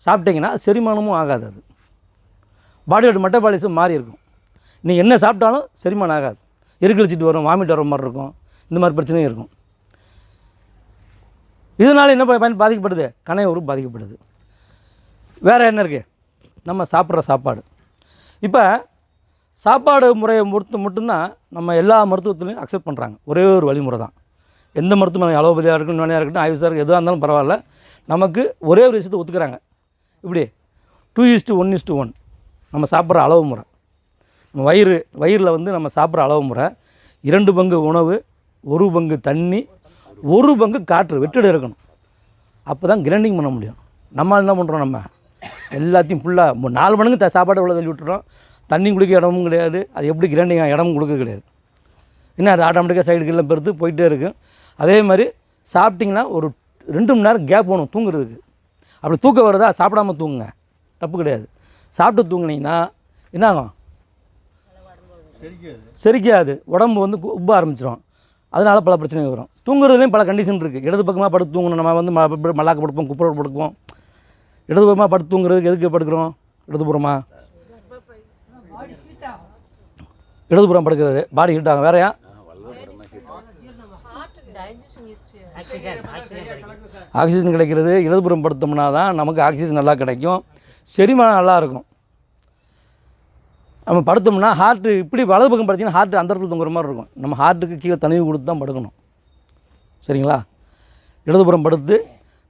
சாப்பிட்டீங்கன்னா அது செரிமானமும் ஆகாது அது. பாடியோட மெட்டபாலிசம் மாறி இருக்கும். நீங்கள் என்ன சாப்பிட்டாலும் செரிமானம் ஆகாது. எருக்கழிச்சிட்டு வரும் வாமிட் வர மாதிரி இருக்கும். இந்த மாதிரி பிரச்சனையும் இருக்கும். இதனால் என்ன பயன் பாதிக்கப்படுது? கணை உறுப்பு பாதிக்கப்படுது. வேறு என்ன இருக்குது நம்ம சாப்பிட்ற சாப்பாடு. இப்போ சாப்பாடு முறையை பொறுத்து மட்டும்தான் நம்ம எல்லா மருத்துவத்திலையும் அக்செப்ட் பண்ணுறாங்க ஒரே ஒரு வழிமுறை தான். எந்த மருத்துவமனை அலோபதியாக இருக்கட்டும் இருக்கட்டும் ஆயுசாக இருக்கட்டும் எதுவாக இருந்தாலும் பரவாயில்ல. நமக்கு ஒரே ஒரு விஷயத்தை ஒத்துக்கிறாங்க. இப்படி two is to one is to one நம்ம சாப்பிட்ற அளவு முறை. நம்ம வயிறு வயிறில் வந்து நம்ம சாப்பிட்ற அளவு முறை. இரண்டு பங்கு உணவு ஒரு பங்கு தண்ணி ஒரு பங்கு காற்று வெற்றிட இருக்கணும். அப்போ தான் கிரைண்டிங் பண்ண முடியும். நம்ம என்ன பண்ணுறோம் நம்ம? எல்லாத்தையும் ஃபுல்லாக நாலு மணிக்கு த சாப்பாடு உள்ள தள்ளி விட்டுறோம். தண்ணி குடிக்க இடமும் கிடையாது. அது எப்படி கிரைண்டிங் இடமும் கொடுக்க கிடையாது. என்ன அது ஆட்டோமேட்டிக்காக சைடு கீழே பெருத்து போயிட்டே இருக்கும். அதே மாதிரி சாப்பிட்டிங்கன்னா ஒரு ரெண்டு மணி நேரம் கேப் வேணும் தூங்குறதுக்கு. அப்படி தூக்கம் வருதா சாப்பிடாம தூங்குங்க. தப்பு கிடையாது. சாப்பிட்டு தூங்குனீங்கன்னா என்ன ஆகும்? செரிக்காது உடம்பு வந்து உப்ப ஆரம்பிச்சிடும் அதனால் பல பிரச்சனைகள் வரும். தூங்குறதுலேயும் பல கண்டிஷன் இருக்குது இடது பக்கமாக படுத்து தூங்கணும். நம்ம வந்து ம- மல்லாக்க படுப்போம் குப்புற படுப்போம். இடது பக்கமாக படுத்து தூங்குறதுக்கு எதுக்கு படுக்கிறோம்? இடதுபுறமா? இடதுபுறம் படுக்கிறது. பாடி ஹீட் ஆகும். வேறையா ஆக்சிஜன் கிடைக்கிறது. இடதுபுறம் படுத்தோம்னா தான் நமக்கு ஆக்சிஜன் நல்லா கிடைக்கும். செரிமானம் நல்லாயிருக்கும் நம்ம படுத்தோம்னா ஹார்ட்டு இப்படி வலது பக்கம் படுத்திங்கன்னா ஹார்ட் அந்த இடத்துல தொங்குற மாதிரி இருக்கும். நம்ம ஹார்ட்டுக்கு கீழே தனிவு கொடுத்து தான் படுக்கணும். சரிங்களா? இடதுபுறம் படுத்து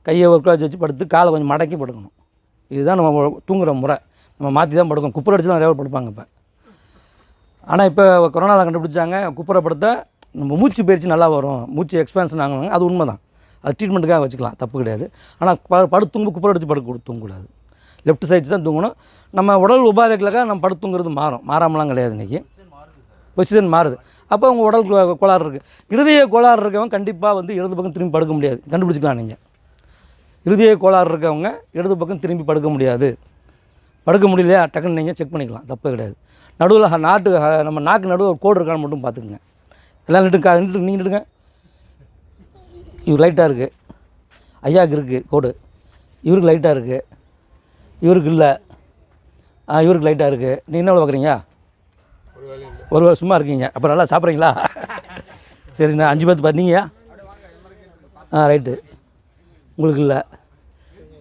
கையை ஒரு காய்ச்சி வச்சு படுத்து காலை கொஞ்சம் மடக்கி படுக்கணும். இதுதான் நம்ம தூங்குகிற முறை. நம்ம மாற்றி தான் படுக்கணும். குப்புற அடிச்சு தான் நிறையா படுப்பாங்க இப்போ. ஆனால் இப்போ கொரோனாவில் கண்டுபிடிச்சாங்க குப்புற படுத்தா நம்ம மூச்சு பயிற்சி நல்லா வரும். மூச்சு எக்ஸ்பேன்ஷன் ஆகணும் அது உண்மை தான் அது ட்ரீட்மெண்ட்டுக்காக வச்சுக்கலாம் தப்பு கிடையாது. ஆனால் ப படுத்து தூங்கு குப்புற அடித்து படுக்க தூங்கக்கூடாது. லெஃப்ட் சைடு தான் தூங்கணும். நம்ம உடல் உபாதைகளுக்காக நம்ம படுத்து தூங்குறது மாறும். மாறாமலாம் கிடையாது இன்றைக்கி பொசிஷன் மாறுது. அப்போ உங்கள் உடல் கோளாறு இருக்குது இருதய கோளாறு இருக்கவங்க கண்டிப்பாக வந்து இடது பக்கம் திரும்பி படுக்க முடியாது. கண்டுபிடிச்சிக்கலாம் நீங்கள் இருதய கோளாறு இருக்கவங்க இடது பக்கம் திரும்பி படுக்க முடியாது. படுக்க முடியலையா? டக்குன்னு நீங்கள் செக் பண்ணிக்கலாம். தப்பு கிடையாது. நடுவில் நாட்டு நம்ம நாக்கு நடுவில் ஒரு கோடு இருக்கான்னு மட்டும் பார்த்துக்குங்க. எல்லாம் நிட்டு கா நிட்டு நீங்கள் நிட்டுங்க இவர் லைட்டாக இருக்குது ஐயாவுக்கு இருக்குது கோடு. இவருக்கு லைட்டாக இருக்குது இவருக்கு இல்லை. ஆ இவருக்கு லைட்டாக இருக்குது நீங்கள் என்ன பார்க்குறீங்க? ஒரு வேளை சும்மா இருக்கீங்க. அப்புறம் நல்லா சாப்பிட்றீங்களா? சரிண்ணா அஞ்சு பேர்த்து பார்த்தீங்க ஆ ரைட்டு உங்களுக்கு இல்லை.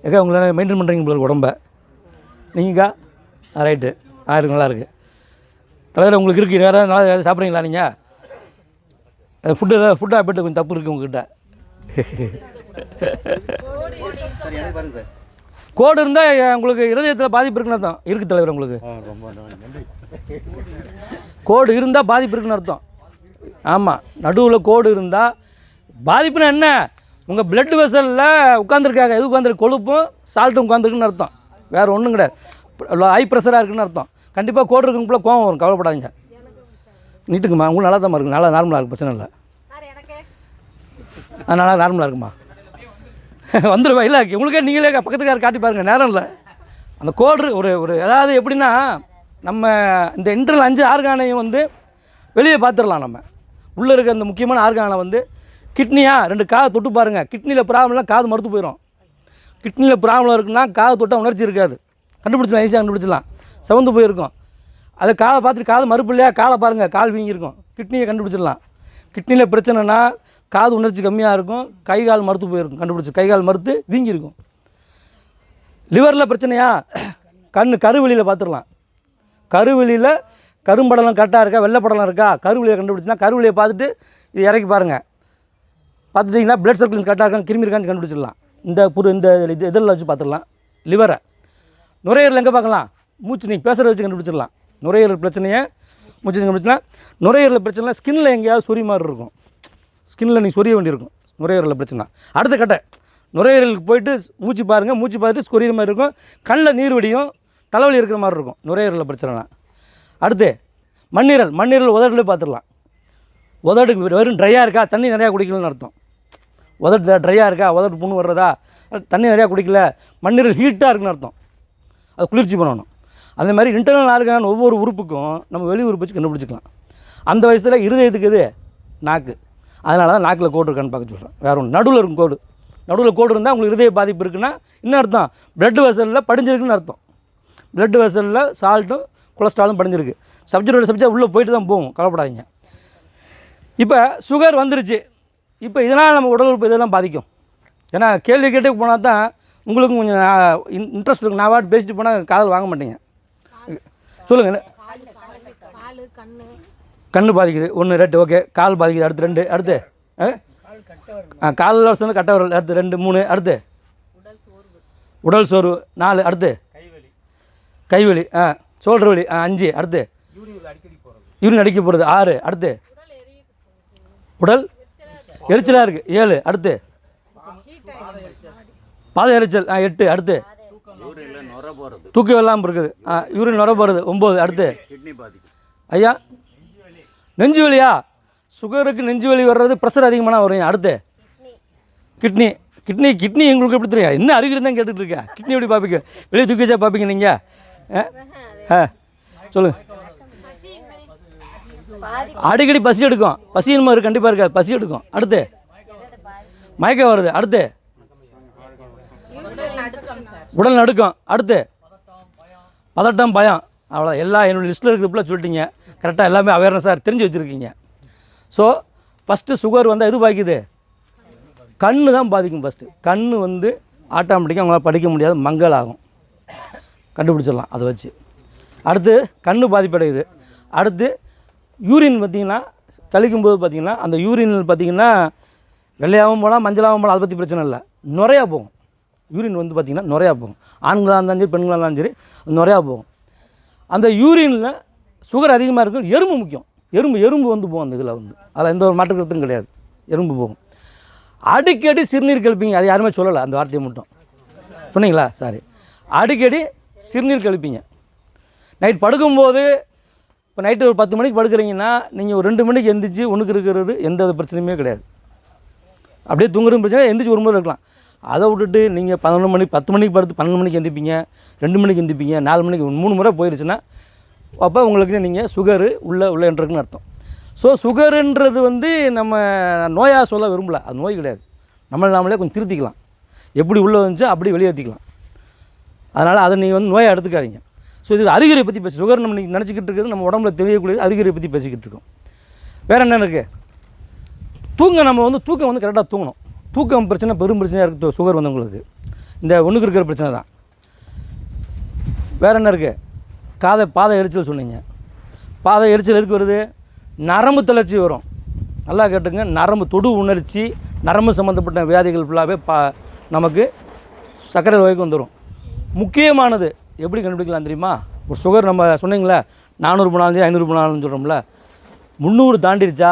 ஏக்கா உங்களை மெயின்டைன் பண்ணுறீங்க உங்களுக்கு உடம்ப. நீங்கக்கா? ஆ ரைட்டு ஆ இருக்கு நல்லா இருக்குது தலைவர் உங்களுக்கு இருக்குது வேறு நல்லா ஏதாவது சாப்பிட்றீங்களா நீங்கள் ஃபுட்டு ஏதாவது ஃபுட் ஹேபிட் கொஞ்சம் தப்பு இருக்குது உங்ககிட்ட சார் எனக்கு பாருங்க சார் கோடு இருந்தால் உங்களுக்கு இருதயத்தில் பாதிப்பு இருக்குன்னு அர்த்தம். இருக்குது தலைவர் உங்களுக்கு. ரொம்ப நன்றி கோடு இருந்தால் பாதிப்பு இருக்குன்னு அர்த்தம். ஆமாம் நடுவில் கோடு இருந்தால் பாதிப்புனா என்ன? உங்கள் பிளட் வெசலில் உட்காந்துருக்காங்க எது உட்காந்துருக்கு கொழுப்பும் சால்ட்டும் உட்காந்துருக்குன்னு அர்த்தம். வேறு ஒன்றும் கிடையாது. ஹை ப்ரெஷராக இருக்குன்னு அர்த்தம். கண்டிப்பாக கோடு இருக்கும்போல கோவம் வரும். கவலைப்படாதீங்க. நீட்டுக்குமா உங்களுக்கு நல்லா தான் இருக்கு. நல்லா நார்மலாக இருக்குது பிரச்சனை இல்லை. ஆ நல்லா நார்மலாக இருக்குமா வந்துடுவா இல்லை உங்களுக்கே நீங்களே பக்கத்துக்கார காட்டி பாருங்கள் நேரம் இல்லை. அந்த கோடு ஒரு ஒரு அதாவது எப்படின்னா நம்ம இந்த இன்டர்னல் அஞ்சு ஆர்கானையும் வந்து வெளியே பார்த்துடலாம் நம்ம. உள்ளே இருக்க அந்த முக்கியமான ஆர்கானை வந்து கிட்னியாக ரெண்டு காதை தொட்டு பாருங்கள் கிட்னியில் ப்ராப்ளம்லாம் காது மறுத்து போயிடும் கிட்னியில் ப்ராப்ளம் இருக்குன்னா காது தொட்டால் உணர்ச்சி இருக்காது. கண்டுபிடிச்சலாம் ஈஸியாக கண்டுபிடிச்சலாம் சவுந்து போயிருக்கும். அதை காதை பார்த்துட்டு காது மறுப்பு இல்லையா? காலை பாருங்கள் கால் வீங்கியிருக்கும். கிட்னியை கண்டுபிடிச்சிடலாம். கிட்னியில் பிரச்சனைனா காது உணர்ச்சி கம்மியாக இருக்கும் கை கால் மறுத்து போயிருக்கும் கண்டுபிடிச்சி. கை கால் மறுத்து வீங்கியிருக்கும். லிவரில் பிரச்சனையா? கண் கருவெளியில் பார்த்துடலாம் கருவெளியில் கரும்படலம் கரெக்டாக இருக்கா? வெள்ளைப்படலம் இருக்கா? கருவெளியை கண்டுபிடிச்சினா கருவெளியை பார்த்துட்டு இது இறக்கி பாருங்கள் பார்த்துட்டிங்கன்னா பிளட் சர்க்குலன்ஸ் கரெக்டாக இருக்கான்னு கிருமி இருக்கான்னு கண்டுபிடிச்சிடலாம். இந்த புரு இந்த இது இதெல்லாம் வச்சு பார்த்துடலாம் லிவரை. நுரையீரல் எங்கே பார்க்கலாம்? மூச்சு நீ பேசுகிறத வச்சு கண்டுபிடிச்சிடலாம். நுரையீரல் பிரச்சனையை மூச்சு கண்டுபிடிச்சினா நுரையீரல் பிரச்சனை ஸ்கின்னில் எங்கேயாவது சொறி மாதிரி இருக்கும். ஸ்கின்னில் நீ சொரிய வேண்டியிருக்கும். நுரையீரலில் பிரச்சனை. அடுத்த கட்டை நுரையீரலுக்கு போயிட்டு மூச்சு பாருங்கள் மூச்சு பார்த்துட்டு சொரியிற மாதிரி இருக்கும். கண்ணில் நீர் வடியும் தலைவலி இருக்கிற மாதிரி இருக்கும். நுரையீரலில் பிரச்சனைனா. அடுத்து மண்ணீரல். மண்ணீரல் உதடுல பார்த்துடலாம். உதடுக்கு வெறும் ட்ரையாக இருக்கா? தண்ணி நிறையா குடிக்கலன்னு அர்த்தம். உதடு ட்ரையாக இருக்கா? உதட்டு புண்ணு வர்றதா? தண்ணி நிறையா குடிக்கல. மண்ணீரல் ஹீட்டாக இருக்குன்னு அர்த்தம். அது குளிர்ச்சி பண்ணணும். அதே மாதிரி இன்டர்னல் ஆர்கான் ஒவ்வொரு உறுப்புக்கும் நம்ம வெளி உறுப்பு வச்சு கண்டுபிடிச்சிக்கலாம். அந்த வயசில் இருதயத்துக்கு இது நாக்கு. அதனால தான் நாக்கில் கோடு இருக்கான்னு பார்க்க சொல்கிறேன் வேற ஒன்று நடுவில் இருக்கும் கோடு. நடுவில் கோடு இருந்தால் உங்களுக்கு இருதய பாதிப்பு இருக்குன்னா என்ன அர்த்தம்? பிளட் வெசலில் படிஞ்சிருக்குன்னு அர்த்தம். பிளட் வெசலில் சால்ட்டும் கொலஸ்ட்ராலும் படிஞ்சிருக்கு. சப்ஜெக்டோட சப்ஜெக்ட் உள்ளே போயிட்டு தான் போகும். கவலைப்படாதீங்க. இப்போ சுகர் வந்துருச்சு. இப்போ இதனால் நம்ம உடல் உறுப்பு இதெல்லாம் பாதிக்கும். ஏன்னா கேள்வி கேட்டே போனால் தான் உங்களுக்கும் கொஞ்சம் இன்ட்ரெஸ்ட் இருக்கும். நான் வாட்டு பேசிட்டு போனால் காதல் வாங்க மாட்டீங்க. சொல்லுங்கள் கண் பாதிக்குது. ஒன்று ரெண்டு ஓகே கால் பாதிக்குது. அடுத்து ரெண்டு அடுத்து ஆ? ஆ காலில் வருஷம் கட்ட விரல். அடுத்து ரெண்டு மூணு அடுத்து. உடல் சோர்வு. நாலு அடுத்து. கைவலி ஆ. சோல்டர் வலி ஆ அஞ்சு அடுத்து. யூரின் அடிக்க போகிறது ஆறு அடுத்து. உடல் எரிச்சலாக இருக்குது ஏழு அடுத்து. பாத எரிச்சல் ஆ எட்டு அடுத்து. தூக்கம் இல்லாமல் இருக்குது. ஆ யூரின் நுர போகிறது ஒம்பது அடுத்து. ஐயா நெஞ்சு வலியா? சுகருக்கு நெஞ்சு வலி வர்றது ப்ரெஷர் அதிகமான வரும். அடுத்து? கிட்னி கிட்னி கிட்னி எங்களுக்கு எப்படி தெரியும்? என்ன அறிகுறி தான் கேட்டுட்டு இருக்கேன் கிட்னி எப்படி பார்ப்பீங்க வெளியே தூக்கி வச்சா பார்ப்பீங்க நீங்கள் ஆ? சொல்லுங்கள் அடிக்கடி பசி எடுக்கும். பசியின் மாதிரி கண்டிப்பாக இருக்காது. பசி எடுக்கும். அடுத்து? மயக்கம் வருது. அடுத்து? உடல் நடுக்கம். அடுத்து? பதட்டம் பயம். அவ்வளோ எல்லா என்னுடைய லிஸ்ட்டில் இருக்கிறப்பில் சொல்லிட்டீங்க. கரெக்டாக எல்லாமே அவேர்னஸாக தெரிஞ்சு வச்சுருக்கீங்க. ஸோ ஃபஸ்ட்டு சுகர் வந்தால் எது பாதிக்குது? கண் தான் பாதிக்கும் ஃபஸ்ட்டு கண் வந்து ஆட்டோமேட்டிக்காக அவங்களால படிக்க முடியாது மங்கள் ஆகும். கண்டுபிடிச்சிடலாம் அதை வச்சு. அடுத்து கண் பாதிப்படையுது. அடுத்து யூரின் பார்த்திங்கன்னா கழிக்கும்போது பார்த்திங்கன்னா அந்த யூரின் பார்த்திங்கன்னா வெள்ளையாகவும் போகலாம் மஞ்சளாகவும் போகலாம் அதை பற்றி பிரச்சனை இல்லை. நுரையா போகும். யூரின் வந்து பார்த்திங்கன்னா நிறையா போகும். ஆண்களாக இருந்தாலும் சரி பெண்களாக இருந்தாலும் சரி நிறையா போகும். அந்த யூரினில் சுகர் அதிகமாக இருக்கும் எறும்பு முக்கியம். எறும்பு எறும்பு வந்து போகும் அந்த இதில் வந்து. அதில் எந்த ஒரு மாற்று கருத்தும் கிடையாது. எறும்பு போகும். அடிக்கடி சிறுநீர் கழிப்பீங்க. அது யாருமே சொல்லலை. அந்த வார்த்தையை மட்டும். சொன்னீங்களா? சாரி. அடிக்கடி சிறுநீர் கழிப்பீங்க. நைட் படுக்கும்போது இப்போ நைட்டு ஒரு பத்து மணிக்கு படுக்கிறீங்கன்னா நீங்கள் ஒரு ரெண்டு மணிக்கு எந்திரிச்சு ஒன்றுக்கு இருக்கிறது எந்த பிரச்சனையுமே கிடையாது. அப்படியே தூங்குறது பிரச்சனை எந்திரிச்சு ஒரு முறை இருக்கலாம். அதை விட்டுட்டு நீங்கள் பதினொன்று மணிக்கு பத்து மணிக்கு படுத்து பன்னெண்டு மணிக்கு எந்திரிப்பீங்க. ரெண்டு மணிக்கு எந்திரிப்பீங்க. நாலு மணிக்கு மூணு முறை போயிருச்சுன்னா அப்போ உங்களுக்கு நீங்கள் சுகரு உள்ளே உள்ளே அர்த்தம்? ஸோ சுகருன்றது வந்து நம்ம நோயாக சொல்ல விரும்பல. அது நோய் கிடையாது. நம்மளை நாமளே கொஞ்சம் திருத்திக்கலாம். எப்படி உள்ளே வந்துச்சோ அப்படி வெளியேற்றிக்கலாம் அதனால் அதை நீங்கள் வந்து நோயை எடுத்துக்காதீங்க. ஸோ இது அறிகுறியை பற்றி பேச சுகர் நம்ம நினச்சிக்கிட்டு இருக்கிறது நம்ம உடம்புல தெரியக்கூடியது அறிகுறியை பற்றி பேசிக்கிட்டு இருக்கோம். வேறு என்ன இருக்குது தூங்க நம்ம வந்து தூக்கம் வந்து கரெக்டாக தூங்கணும். தூக்கம் பிரச்சனை பெரும் பிரச்சனையாக இருக்குது சுகர் வந்தவங்களுக்கு இந்த ஒன்றுக்கு இருக்கிற பிரச்சனை தான். வேறு என்ன இருக்குது காதை பாதை எரிச்சல் சொன்னீங்க. பாதை எரிச்சல் எதுக்கு வருது? நரம்பு தளர்ச்சி வரும். நல்லா கேட்டுங்க. நரம்பு தொடு உணர்ச்சி நரம்பு சம்மந்தப்பட்ட வியாதிகள் ஃபுல்லாகவே பா நமக்கு சர்க்கரை நோய்க்கு வந்துடும் முக்கியமானது எப்படி கண்டுபிடிக்கலாம் தெரியுமா? ஒரு சுகர் நம்ம சொன்னீங்களே நானூறு போனாலும் ஐநூறு போனாலும் சொல்கிறோம்ல முந்நூறு தாண்டிடுச்சா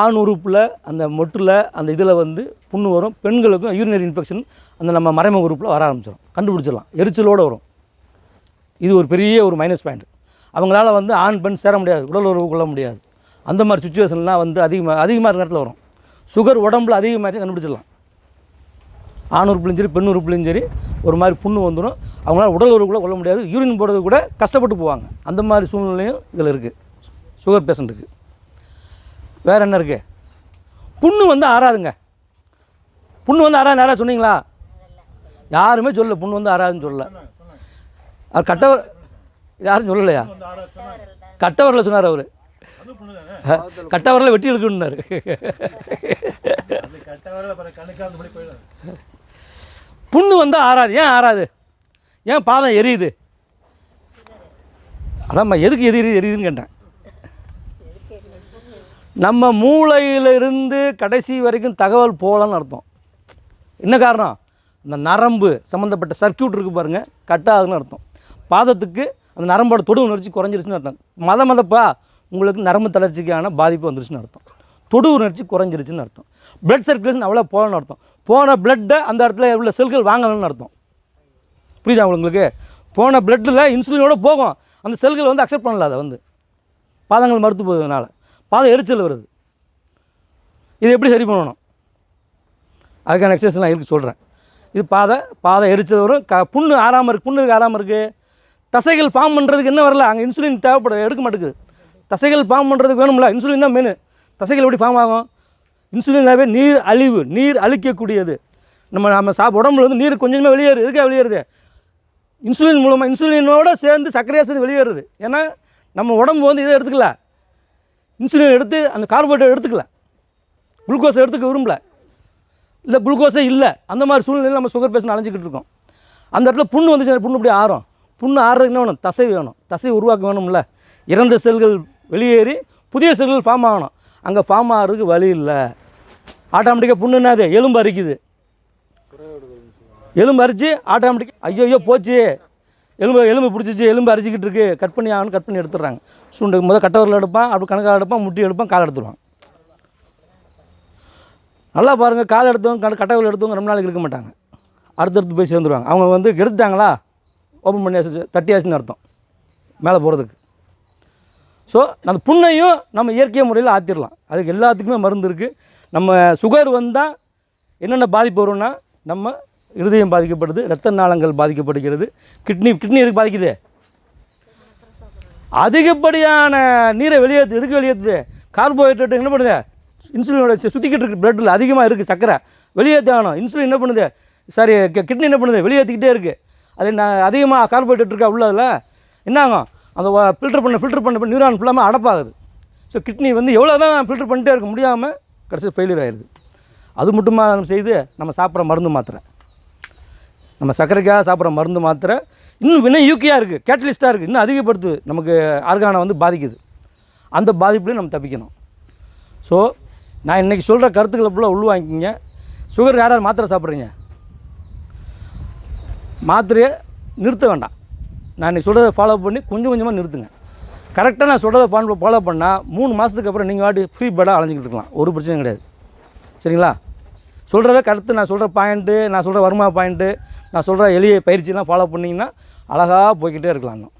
ஆண் உறுப்பில் அந்த மொட்டில் அந்த இதில் வந்து புண்ணு வரும். பெண்களுக்கும் யூரினரி இன்ஃபெக்ஷன் அந்த நம்ம மறைமுக உறுப்பில் வர ஆரம்பிச்சிடும் கண்டுபிடிச்சிடலாம். எரிச்சலோடு வரும். இது ஒரு பெரிய ஒரு மைனஸ் பாயிண்ட் அவங்களால வந்து ஆண் பெண் சேர முடியாது உடல் உறவு கொள்ள முடியாது. அந்த மாதிரி சுச்சுவேஷன்லாம் வந்து அதிகமாக அதிகமாக இருக்கிற நேரத்தில் வரும். சுகர் உடம்புல அதிகமாச்சு கண்டுபிடிச்சிடலாம். ஆண் உறுப்புலையும் சரி பெண் உறுப்புலையும் சரி ஒரு மாதிரி புண்ணு வந்துடும் அவங்களால உடல் உறவு கூட கொள்ள முடியாது யூரின் போகிறது கூட கஷ்டப்பட்டு போவாங்க. அந்த மாதிரி சூழ்நிலையும் இதில் இருக்குது சுகர் பேஷண்ட்டுக்கு வேறு என்ன இருக்குது புண்ணு வந்து ஆறாதுங்க. புண்ணு வந்து ஆறாது நேராக சொன்னீங்களா? யாருமே சொல்லலை புண்ணு வந்து ஆறாதுன்னு சொல்லலை. அவர் கட்டவர் யாரும் சொல்லலையா? கட்டவரில் சொன்னார் அவர். கட்டவரில் வெட்டி எடுக்கணுன்னாரு. புண்ணு வந்தால் ஆறாது. ஏன் ஆறாது? ஏன் பாதம் எரியுது? அதாம்மா எதுக்கு எரியுது எரியுதுன்னு கேட்டேன். நம்ம மூளையிலிருந்து கடைசி வரைக்கும் தகவல் போகலான்னு அர்த்தம். என்ன காரணம்? இந்த நரம்பு சம்மந்தப்பட்ட சர்க்யூட் இருக்குது பாருங்கள் கட் ஆகுதுன்னு அர்த்தம். பாதத்துக்கு அந்த நரம்போட தொடு உணர்ச்சி குறைஞ்சிருச்சுன்னு அர்த்தம். மத மதப்பா உங்களுக்கு நரம்பு தளர்ச்சிக்கான பாதிப்பு வந்துருச்சுன்னு அர்த்தம். தொடு உணர்ச்சி குறைஞ்சிருச்சுன்னு அர்த்தம். பிளட் சர்க்குலேஷன் அவ்வளோ போகணும்னு அர்த்தம். போன பிளட்டை அந்த இடத்துல உள்ள செல்கள் வாங்கணும்னு அர்த்தம். புரியுதா உங்களுக்கு? போன பிளட்டில் இன்சுலினோட போகும். அந்த செல்கள் வந்து அக்செப்ட் பண்ணல அதை வந்து. பாதங்கள் மறுத்து போகிறதுனால பாதம் எரிச்சல் வருது. இது எப்படி சரி பண்ணணும்? அதுக்கான எக்ஸசைஸ் நான் இருக்கு சொல்கிறேன் இது பாதை பாதை எரிச்சல் வரும். க புண்ணு ஆறாமல் இருக்குது புண்ணுக்கு ஆறாமல் இருக்குது தசைகள் ஃபார்ம் பண்ணுறதுக்கு என்ன வரல? அங்கே இன்சுலின் தேவைப்பட எடுக்க மாட்டேங்குது. தசைகள் ஃபார்ம் பண்ணுறதுக்கு வேணும்ல? இன்சுலின் தான் மெயின் தசைகள் எப்படி ஃபார்ம் ஆகும்? இன்சுலினாவே நீர் அழிவு நீர் அழிக்கக்கூடியது. நம்ம நம்ம சாப் உடம்புல வந்து நீர் கொஞ்சமாக வெளியேறு இருக்கா வெளியேறுது? இன்சுலின் மூலமாக இன்சுலினோடு சேர்ந்து சர்க்கரையாக சேர்ந்து வெளியேறுது. ஏன்னா நம்ம உடம்பு வந்து இதை எடுத்துக்கல. இன்சுலின் எடுத்து அந்த கார்போஹைட்ரேட் எடுத்துக்கல. குளுக்கோஸை எடுத்துக்க விரும்பல. இல்லை குளுக்கோஸே இல்லை. அந்த மாதிரி சூழ்நிலையில் நம்ம சுகர் பேஷண்ட் அலைஞ்சிக்கிட்டு இருக்கோம். அந்த இடத்துல புண்ணு வந்துச்சு புண்ணு இப்படி ஆறும். புண்ணு ஆறுறதுக்கு என்ன வேணும் தசை வேணும். தசை உருவாக்க வேணும்ல. இறந்த செல்கள் வெளியேறி புதிய செல்கள் ஃபார்ம் ஆகணும். அங்கே ஃபார்ம் ஆகிறதுக்கு வழி இல்லை. ஆட்டோமேட்டிக்காக புண்ணு என்னது எலும்பு அரிக்குது. எலும்பு அரிச்சு ஆட்டோமேட்டிக்காக ஐயோ ஐயோ போச்சு. எலும்பு எலும்பு பிடிச்சிச்சு எலும்பு அரிச்சிக்கிட்டு இருக்கு. கட் பண்ணி ஆகணும் கட் பண்ணி எடுத்துடுறாங்க. சுண்டு முதல் கட்டவரில் எடுப்பான் அப்படி கணக்காக எடுப்பான் முட்டி எடுப்பான் கால் எடுத்துருவான் நல்லா பாருங்கள் கால் எடுத்தவங்க கட்டவரில் எடுத்தவங்க ரொம்ப நாளைக்கு இருக்க மாட்டாங்க. அடுத்தடுத்து போய் சேர்ந்துருவாங்க. அவங்க வந்து எடுத்துட்டாங்களா ஓப்பன் பண்ணியாச்சு தட்டியாச்சுன்னு அர்த்தம். மேலே போகிறதுக்கு ஸோ அந்த புண்ணையும் நம்ம இயற்கை முறையில் ஆற்றிடலாம் அதுக்கு எல்லாத்துக்குமே மருந்து இருக்குது நம்ம சுகர் வந்தால் என்னென்ன பாதிப்பு வரும்னா நம்ம இருதயம் பாதிக்கப்படுது இரத்த நாளங்கள் பாதிக்கப்படுகிறது. கிட்னி கிட்னி எதுக்கு பாதிக்குது? அதிகப்படியான நீரை வெளியேற்று எதுக்கு வெளியேற்றுது கார்போஹைட்ரேட் என்ன பண்ணுது? இன்சுலினோட சுற்றிக்கிட்டு சுத்திக்கிட்டு இருக்கு பிளட்டில் அதிகமாக இருக்குது சக்கரை வெளியேற்றி ஆகணும். இன்சுலின் என்ன பண்ணுது? சாரி கிட்னி என்ன பண்ணுது? வெளியேற்றிக்கிட்டே இருக்குது அது நான் அதிகமாக கார்போஹைட்ரேட் இருக்கா உள்ளதில்? என்ன ஆகும் அந்த ஃபில்டர் பண்ண ஃபில்டர் பண்ண நியூரான் ஃபுல்லாமல் அடப்பாகுது. ஸோ கிட்னி வந்து எவ்வளோ தான் ஃபில்டர் பண்ணிட்டே இருக்க முடியாமல் கடைசி ஃபெயிலியர் ஆயிடுது அது மட்டுமா செய்து நம்ம சாப்பிட்ற மருந்து மாத்திரை. நம்ம சர்க்கரைக்காக சாப்பிட்ற மருந்து மாத்திரை இன்னும் வினை யூக்கியாக இருக்குது கேட்டலிஸ்ட்டாக இருக்குது இன்னும் அதிகப்படுத்துது நமக்கு ஆர்கானை வந்து பாதிக்குது. அந்த பாதிப்புலையும் நம்ம தப்பிக்கணும். ஸோ நான் இன்றைக்கி சொல்கிற கருத்துக்களை ஃபுல்லாக உள்வாங்கிக்கிங்க. சுகர் யார் யார் மாத்திரை சாப்பிட்றீங்க? மாத்திரையை நிறுத்த வேண்டாம். நான் நீ சொல்கிறத ஃபாலோ பண்ணி கொஞ்சம் கொஞ்சமாக நிறுத்துங்க. கரெக்டாக நான் சொல்கிறத ஃபாலோ ஃபாலோ பண்ணால் மூணு மாதத்துக்கு அப்புறம் நீங்கள் வாட்டி ஃப்ரீ பேடாக அலைஞ்சிக்கிட்டு இருக்கலாம். ஒரு பிரச்சனையும் கிடையாது. சரிங்களா? சொல்கிறத கருத்து நான் சொல்கிற பாயிண்ட்டு நான் சொல்கிற வருமா பாயிண்ட்டு நான் சொல்கிற எளிய பயிற்சியெல்லாம் ஃபாலோ பண்ணிங்கன்னா அழகாக போய்க்கிட்டே இருக்கலாம் இன்னும்